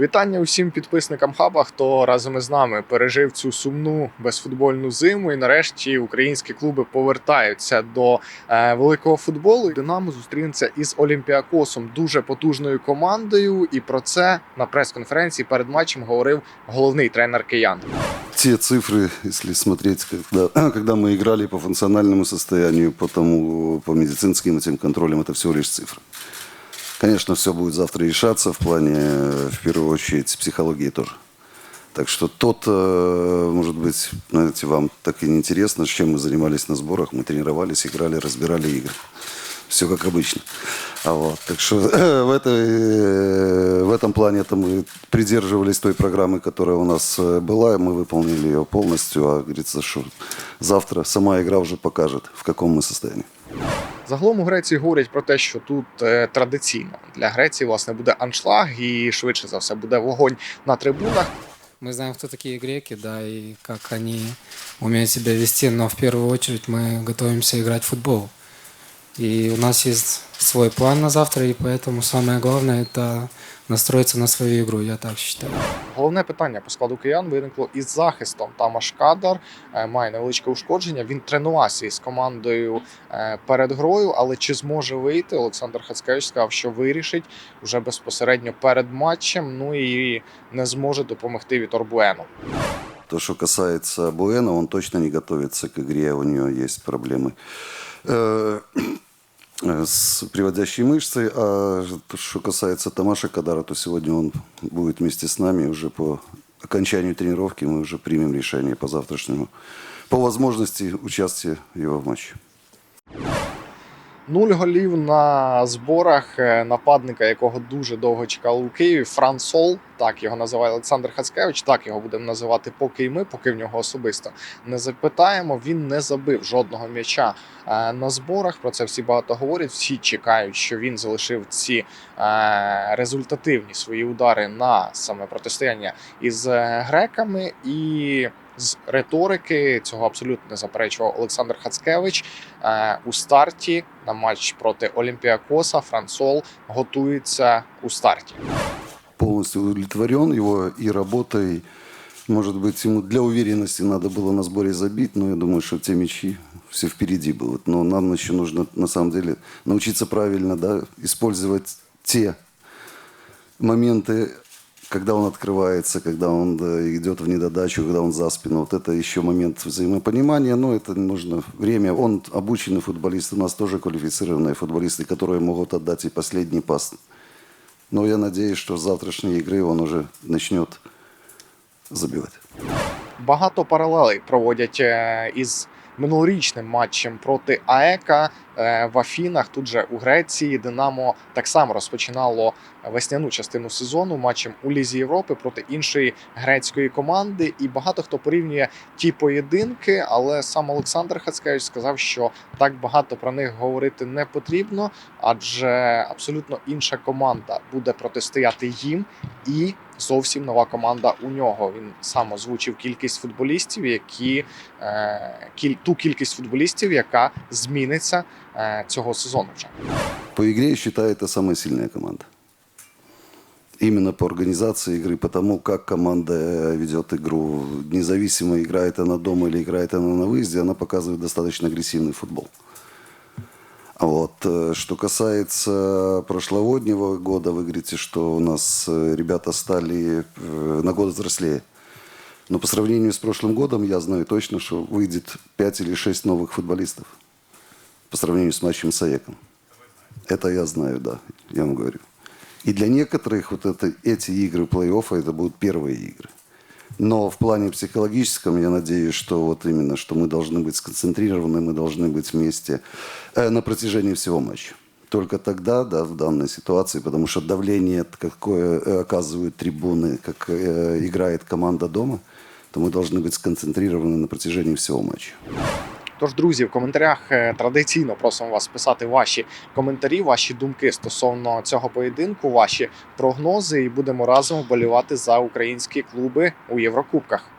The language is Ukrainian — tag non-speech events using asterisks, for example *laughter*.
Вітання усім підписникам хаба, хто разом із нами пережив цю сумну безфутбольну зиму. І нарешті українські клуби повертаються до е, великого футболу. Динамо зустрінеться із Олімпіакосом, дуже потужною командою. І про це на прес-конференції перед матчем говорив головний тренер киян. те цифры, если смотреть, когда, *clears throat* когда мы играли по функциональному состоянию, по, тому, по медицинским этим контролям, это всего лишь цифры. Конечно, все будет завтра решаться в плане, э, в первую очередь, психологии тоже. Так что тот, э, может быть, знаете, вам так и не интересно, чем мы занимались на сборах. Мы тренировались, играли, разбирали игры. Все как обычно. А вот, так что в, этой, э, в этом плане это мы придерживались той программы, которая у нас э, была, и мы выполнили ее полностью. А говорится, что завтра сама игра уже покажет, в каком мы состоянии. Загалом у Греції говорять про те, що тут е, традиційно для Греції власне буде аншлаг, і швидше за все буде вогонь на трибунах. Мы знаем, кто такие греки, да, и как они умеют себя вести, но в первую очередь мы готовимся играть в футбол. И у нас есть свой план на завтра, и поэтому самое главное это настроиться на свою игру, я так считаю. Головне питання по складу киян виникло із захистом. Тамаш Кадар е, має невеличке ушкодження. Він тренувався із командою е, перед грою, але чи зможе вийти? Олександр Хацкевич сказав, що вирішить вже безпосередньо перед матчем. Ну і не зможе допомогти Вітор Буену. То, что касается Буэна, он точно не готовится к игре, у него есть проблемы э, с приводящей мышцей. А что касается Тамаша Кадара, то сегодня он будет вместе с нами уже по окончанию тренировки мы уже примем решение по завтрашнему, по возможности участия его в матче. Нуль голів на зборах е, нападника, якого дуже довго чекали у Києві. Франсол, так його називає Олександр Хацкевич. Так його будемо називати, поки й ми, поки в нього особисто не запитаємо. Він не забив жодного м'яча е, на зборах. Про це всі багато говорять. Всі чекають, що він залишив ці е, результативні свої удари на саме протистояння із греками і З риторики цього абсолютно не заперечував Олександр Хацкевич. Е, у старті на матч проти Олімпіакоса Франсол готується у старті. полностью удовлетворен его и работой. Может быть, ему для уверенности надо было на сборе забить, но я думаю, что те мячи все впереди будут. Но нам еще нужно, на самом деле, научиться правильно да, использовать те моменты, когда он открывается, когда он да, идет в недодачу, когда он за спину. Вот это еще момент взаимопонимания, но это нужно время. Он обученный футболист, у нас тоже квалифицированные футболисты, которые могут отдать и последний пас. Но я надеюсь, что с завтрашней игры он уже начнет забивать. Багато паралелей проводять е, із минулорічним матчем проти АЕКа е, в Афінах. Тут же у Греції Динамо так само розпочинало весняну частину сезону матчем у Лізі Європи проти іншої грецької команди. І багато хто порівнює ті поєдинки, але сам Олександр Хацкевич сказав, що так багато про них говорити не потрібно, адже абсолютно інша команда буде протистояти їм і. Зовсім нова команда у нього. Він сам озвучив кількість футболістів, які е, кіль, ту кількість футболістів, яка зміниться е, цього сезону. Вже По игре, я считаю, это самая сильная команда. Именно по организации игры, по тому, как команда э, ведет игру. Независимо, играет она дома или играет она на выезде, она показывает достаточно агрессивный футбол. Вот, э, что касается прошлогоднего года, вы говорите, что у нас э, ребята стали э, на год взрослее. Но по сравнению с прошлым годом, я знаю точно, что выйдет 5 или 6 новых футболистов по сравнению с матчем с АЕКом. Это я знаю, да, я вам говорю. И для некоторых вот это, эти игры плей-оффа, это будут первые игры. Но в плане психологическом я надеюсь, что вот именно, что мы должны быть сконцентрированы, мы должны быть вместе э, на протяжении всего матча. Только тогда, да, в данной ситуации, потому что давление, какое э, оказывают трибуны, как э, играет команда дома, то мы должны быть сконцентрированы на протяжении всего матча. Тож, друзі, в коментарях е, традиційно просимо вас писати ваші коментарі, ваші думки стосовно цього поєдинку, ваші прогнози, і будемо разом вболівати за українські клуби у Єврокубках.